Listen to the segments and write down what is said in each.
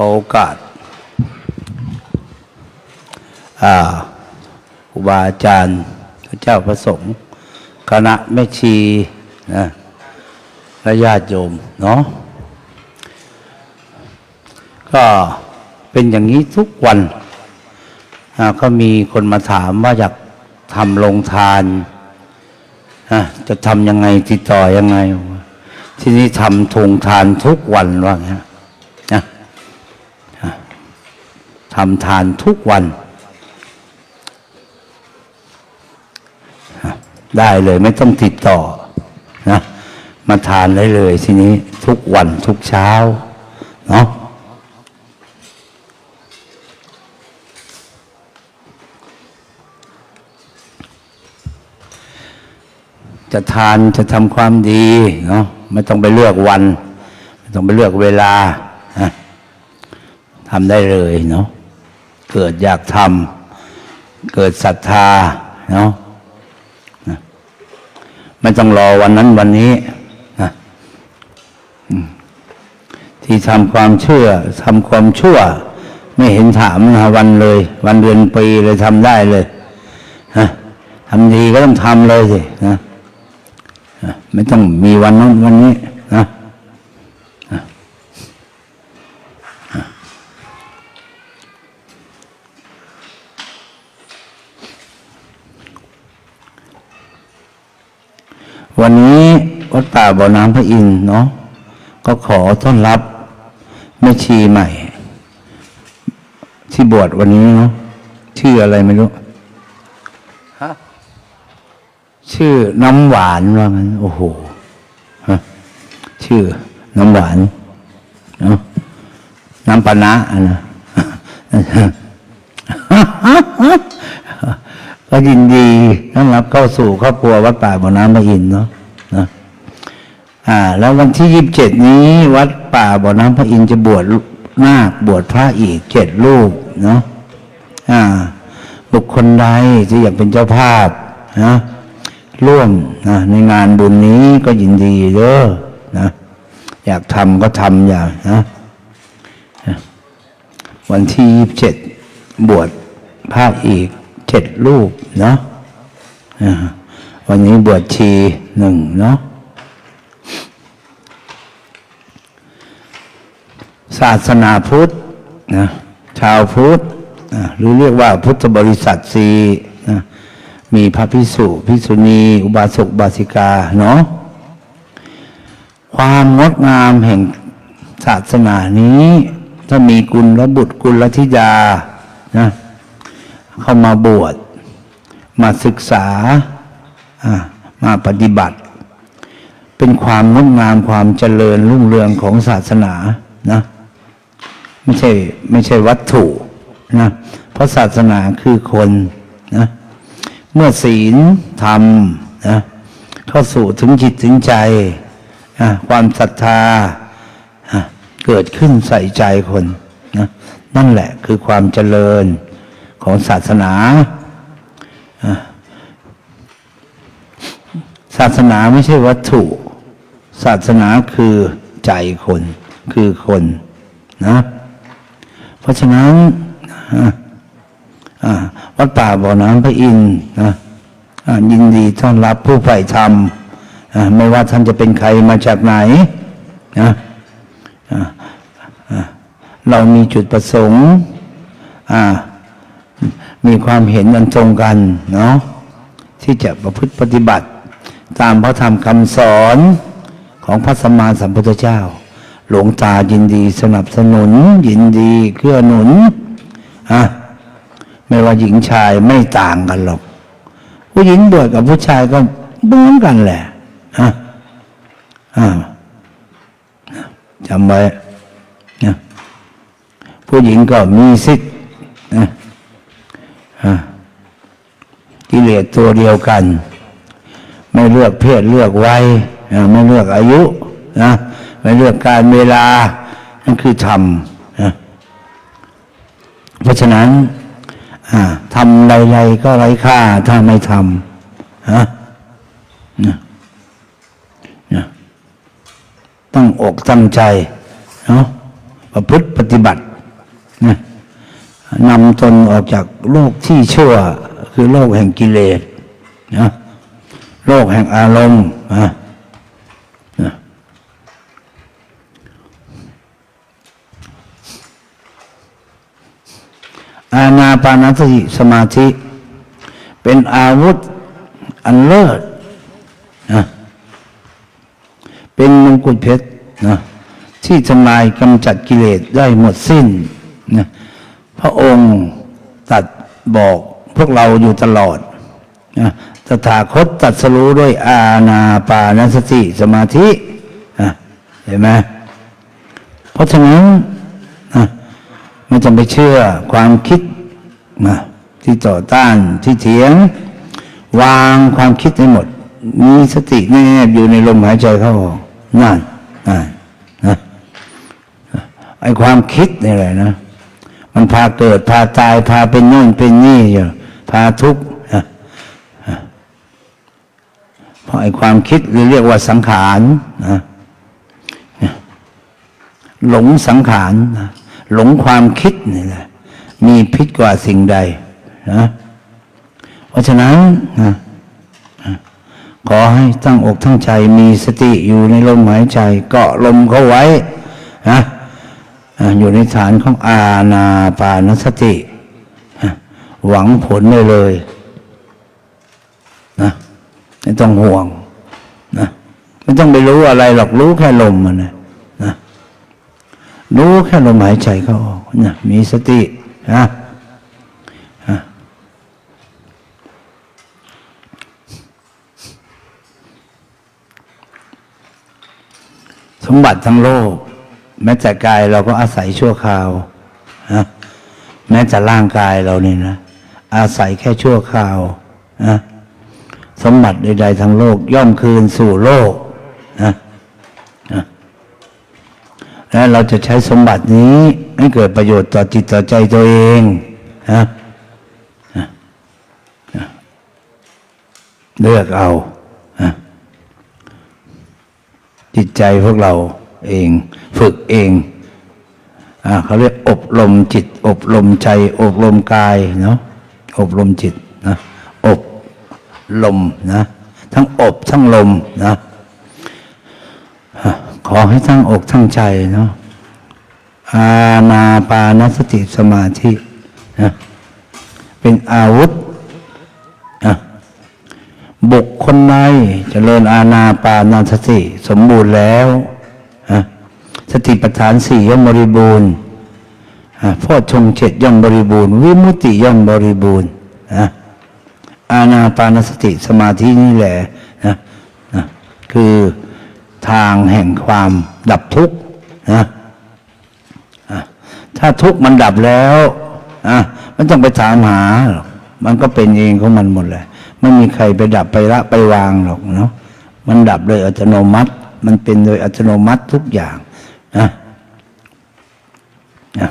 อโอกาสอ่าครูบาอาจารย์พระเจ้าประสงค์ คณะแม่ชีนะและญาติโยมเนาะก็เป็นอย่างนี้ทุกวัน ก็มีคนมาถามว่าอยากทำโรงทานะจะทำยังไงติดต่อยังไง ที่นี่ทำทงทานทุกวันว่างี้นนะอะ ทำทานทุกวัน ได้เลยไม่ต้องติดต่อนะมาทานได้เลยทีนี้ทุกวันทุกเช้าเนาะจะทานจะทำความดีเนาะไม่ต้องไปเลือกวัน ไม่ต้องไปเลือกเวลาทำได้เลยเนาะ เกิดอยากทำเกิดศรัทธาเนาะไม่ต้องรอวันนั้นวันนี้นะที่ทำความเชื่อทำความชั่ว ไม่เห็นถามนะวันเลย วันเดือนปีเลยทำได้เลยนะทำดีก็ต้องทำเลยสินะไม่ต้องมีวันนั้นวันนี้นี้วัด ป่าบ่อน้ำพระอินทร์เนาะก็ขอต้อนรับแม่ชีใหม่ ที่บวชวันนี้เนาะชื่ออะไรไม่รู้ชื่อน้ำหวานว่างั้นโอ้โหฮะชื่อน้ำหวานเนาะน้ำปานะอะนะก็ยินดีต้อนรับเข้าสู่ครอบครัววัดป่าบ่อน้ำพระอินทร์เนาะนะ อ่า แล้ววันที่ยี่สิบเจ็ดนี้วัดป่าบ่อน้ำพระอินทร์จะบวชนาคบวชพระอีกเจ็ดรูปเนาะอ่า บุคคลใดที่อยากเป็นเจ้าภาพนะร่วมนะในงานบุญนี้ก็ยินดีเด้อนะ อยากทำก็ทำอย่างนะวันที่ยี่สิบเจ็ดบวชพระอีกเจ็ดรูปเนาะอ่าวันนี้บวชชีหนึ่งเนาะ ศาสนาพุทธนะชาวพุทธนะหรือเรียกว่าพุทธบริษัทสีนะมีพระพิสุพิสุณีอุบาสกบาสิกาเนาะความงดงามแห่งศาสนานี้ ถ้ามีกุลบุตรกุลธิดานะเข้ามาบวช มาศึกษาอ่ามาปฏิบัติ เป็นความงดงามความเจริญรุ่งเรืองของศาสนานะ ไม่ใช่ไม่ใช่วัตถุนะเพราะศาสนาคือคนนะเมื่อศีลธรรมนะเข้าสู่ถึงจิตถึงใจนะความศรัทธาเกิดขึ้นใส่ใจคนนะนั่นแหละคือความเจริญของศาสนา ศาสนาไม่ใช่วัตถุ ศาสนาคือใจคน คือคนนะ ราะฉะนั้นวัดป่าบ่อน้ำพระอินทร์นะยินดีต้อนรับผู้ใฝ่ธรรมไม่ว่าท่านจะเป็นใครมาจากไหนนะเรามีจุดประสงค์มีความเห็นอันตรงกันเนาะที่จะประพฤติปฏิบัติ ตามพระธรรมคำสอนของพระสัมมาสัมพุทธเจ้า หลวงตายินดีสนับสนุน ยินดีเกื้อหนุนอะไม่ว่าหญิงชายไม่ต่างกันหรอก ผู้หญิงบวชกับผู้ชายก็เหมือนกันแหละฮะอ่าจำไว้นะผู้หญิงก็มีสิทธิ์นะอ่ากิเลสตัวเดียวกัน ไม่เลือกเพศเลือกวัยไม่เลือกอายุนะ เลือกการเวลานั่นคือธรรมนะเพราะฉะนั้นทำไรๆก็ไร้ค่าถ้าไม่ทำฮะนะนะตั้งอกตั้งใจเนาะประพฤติปฏิบัตินำตนออกจากโลกที่ชั่ว คือโลกแห่งกิเลสนะโลกแห่งอารมณ์นะ อาณาปานสติสมาธิ เป็นอาวุธอันเลิศนะเป็นมงกุฎเพชรนะที่ทำลายกำจัดกิเลสได้หมดสิ้นนะพระองค์ตัดบอกพวกเราอยู่ตลอดนะตถาคตตัดสรู้ด้วยอาณาปานสติสมาธินะเห็นไหมเพราะฉะนั้น ไม่จำไปเชื่อความคิดนะที่ต่อต้านที่เถียง วางความคิดให้หมด มีสติแนบอยู่ในลมหายใจเข้าออกนั่นนั่นนะไอความคิดนี่แหละนะ มันพาเกิดพาตายพาเป็นโน่นเป็นนี่อยู่พาทุกข์เพราะไอความคิดเรียกว่าสังขารนะหลงสังขารนะ หลงความคิดนี่แหละมีพิษกว่าสิ่งใดนะเพราะฉะนั้นนะขอให้ตั้งอกตั้งใจมีสติอยู่ในลมหายใจ เกาะลมเข้าไว้นะอยู่ในฐานของอาณาปานสติ หวังผลได้เลยนะไม่ต้องห่วงนะไม่ต้องไปรู้อะไรหรอกรู้แค่ลมมันนะ รู้แค่ลมหายใจเข้าออกนะมีสตินะสมบัติทั้งโลก แม้แต่กายเราก็อาศัยชั่วคราวนะแม้แต่ร่างกายเราเนี่นะ อาศัยแค่ชั่วคราวนะสมบัติใดๆทั้งโลกย่อมคืนสู่โลกนะ และเราจะใช้สมบัตินี้ ให้เกิดประโยชน์ต่อจิตต่อใจตัวเองนะเลือกเอาจิตใจพวกเราเอง ฝึกเองอเขาเรียกอบรมจิต อบรมใจ อบรมกายเนาะอบรมจิตนะอบลมนะ ทั้งอบทั้งลมนะ ขอให้ทั้งอกทั้งใจเนาะอาณาปานสติสมาธินะเป็นอาวุธนะบุคคลใดเจริญอาณาปานสติสมบูรณ์แล้วอะสติปัฏฐานสี่ย่อมบริบูรณ์อะโพชงเจ็ดย่อมบริบูรณ์ วิมุตติย่อมบริบูรณ์นะอาณาปานสติสมาธินี่แหละนะนะคือ ทางแห่งความดับทุกข์นะถ้าทุกข์มันดับแล้วอะมันต้องไปถามหาหรอกมันก็เป็นเองของมันหมดแหละไม่มีใครไปดับไปละไปวางหรอกเนาะมันดับโดยอัตโนมัติ มันเป็นโดยอัตโนมัติทุกอย่างนะนะ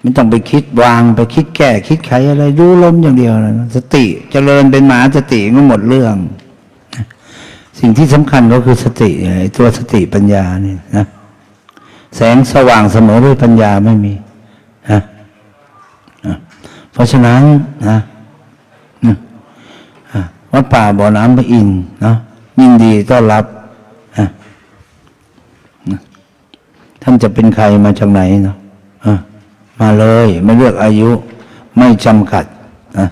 ไม่ต้องไปคิดวางไปคิดแก้ คิดไขอะไรดูลมอย่างเดียวนะสติจเจริญเป็นหมาสติก็หมดเรื่อง สิ่งที่สำคัญก็คือสติตัวสติปัญญานี่นะแสงสว่างเสมอด้วยปัญญาไม่มีนะเพราะฉะนั้นนะวัดป่าบ่อน้ำพระอินเนาะยินดีต้อนรับท่านจะเป็นใครมาจากไหนเนาะอะมาเลยไม่เลือกอายุไม่จำกัดนะ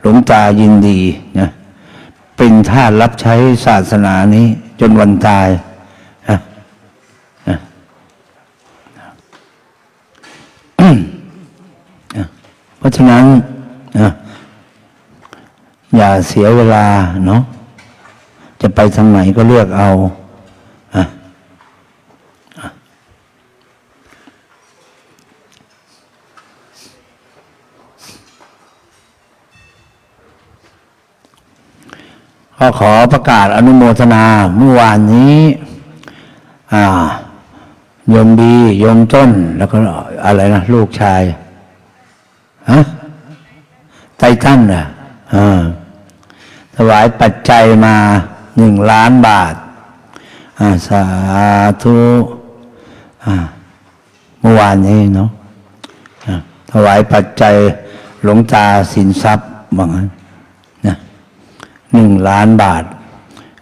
หลวงตายินดีนะ เป็นท่าสรับใช้ศาสนานี้จนวันตายนะนะเพราะฉะนั้นนะอย่าเสียเวลาเนาะจะไปทางไหนก็เลือกเอาอะอะ ก็ขอประกาศอนุโมทนาเมื่อวานนี้โยมดีโยมต้น แล้วก็อะไรนะ ลูกชายฮะไททันนะอ่าถวายปัจจัยมาหนึ่งล้านบาทาสาธุเมื่อวานนี้เนาะถวายปัจจัยหลวงตาสินทรัพย์ว่างั้น หนึ่งล้านบาท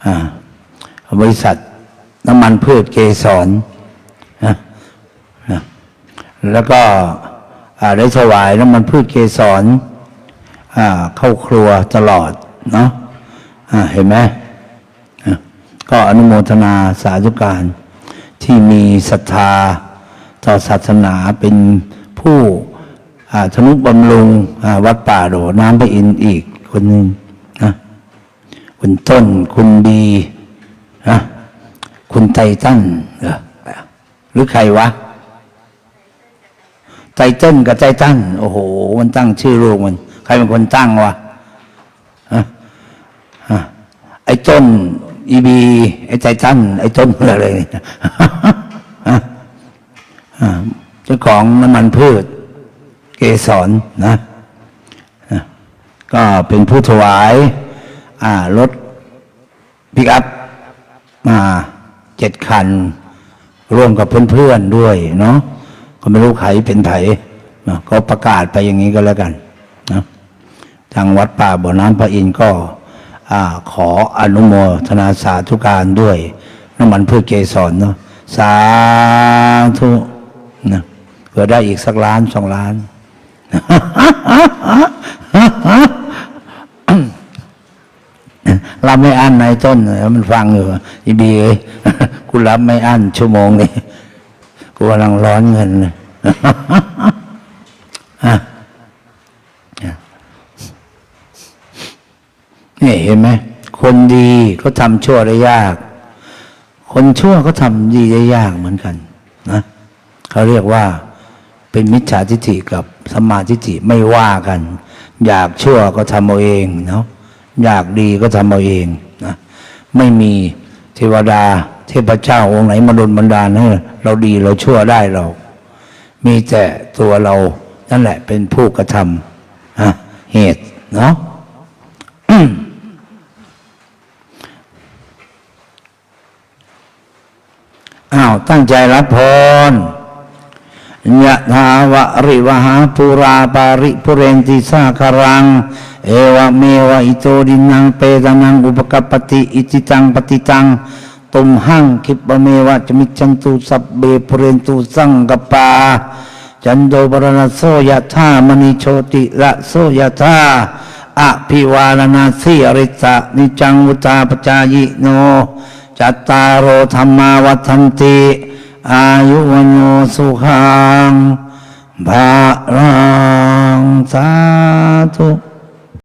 อ่าบริษัทน้ำมันพืชเกสรนะนะแล้วก็อ่าได้ถวายน้ำมันพืชเกสรอ่าเข้าครัวตลอดเนาะอ่าเห็นไหมอะก็อนุโมทนาสาธุการที่มีศรัทธาต่อศาสนาเป็นผู้อ่าธนุบำรุงอ่าวัดป่าโดน้ำพระอินทร์อีกคนหนึ่ง คุณต้น คุณดีนะคุณไตตันเหรอหรือใครวะ ไตเติ้ลกับไตตันโอ้โห มันตั้งชื่อลูกมัน ใครเป็นคนตั้งวะฮะฮะไอ้ต้น อีบี ไอ้ไตตันไอ้ต้นอะไรเนี่ยฮะเจ้าของน้ำมันพืช เกสรนนะ ก็เป็นผู้ถวาย อ่ารถปิกอัพมาเจ็ดคัน ร่วมกับเพื่อนๆด้วยเนาะก็ไม่รู้ใครเป็นไผนะก็ประกาศไปอย่างนี้ก็แล้วกันนะทางวัดป่าบ่อน้ำพระอินทร์ก็ขออนุโมทนาสาธุการด้วยน้ำมันพืชเกสรเนาะสาธุนะเผื่อได้อีกสักล้านสองล้าน รับไม่อั้นในต้นเลยมันฟังอยู่อีบีเอ้ยกูรับไม่อั้นชั่วโมงนี้กูกำลังร้อนเงินนี่เห็นไหมคนดีก็ทำชั่วได้ยาก คนชั่วก็ทำดีได้ยากเหมือนกัน นะเขาเรียกว่าเป็นมิจฉาทิฏฐิกับสมมาทิฏฐิไม่ว่ากัน อยากชั่วก็ทำเอาเองเนาะ อยากดีก็ทำเอาเองนะไม่มีเทวดา เทพเจ้าองค์ไหนมาดลบันดาลให้เราดีเราชั่วได้เรา มีแต่ตัวเรานั่นแหละเป็นผู้กระทำอะเหตุเนาะอ้าวตั้งใจรับพร ยะถาวะริวหาปุราปาริปุเรนติสาคารัง เอวเมวะอิโตดินังเปตานังอุปกปปติอิจิตังปฏิตังตุมหังคิปเมวะจมิจันตุสัพเบปุเรนตุสังกปา จันโดปรณโสยะธามณิโชติละโสยะธาอภิวาลนาสีอริสะนิจังวุตาปจายโน จัตตารโอธรรมาวัฏันติ อายุวันโยสุขังภารังสาธุ